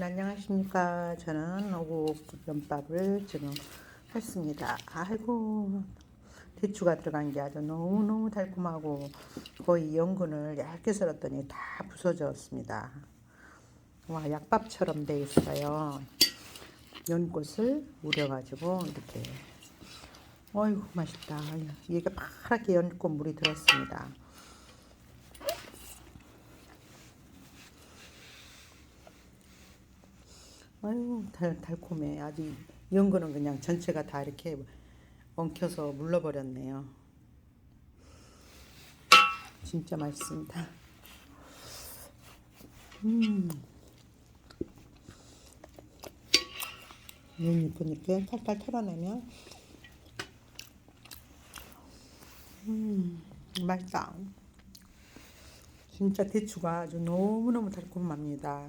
여러분 안녕하십니까? 저는 오곡면밥을 지금 했습니다. 아이고 대추가 들어간 게 아주 너무너무 달콤하고 거의 연근을 얇게 썰었더니 다 부서졌습니다. 와 약밥처럼 돼 있어요. 연꽃을 우려가지고 이렇게. 어이구 맛있다. 이게 파랗게 연꽃 물이 들었습니다 아유 달, 달콤해. 아주 연근은 그냥 전체가 다 이렇게 엉켜서 물러버렸네요. 진짜 맛있습니다. 음. 눈 이쁘니까 탈탈 털어내면. 음 맛있다. 진짜 대추가 아주 너무너무 달콤합니다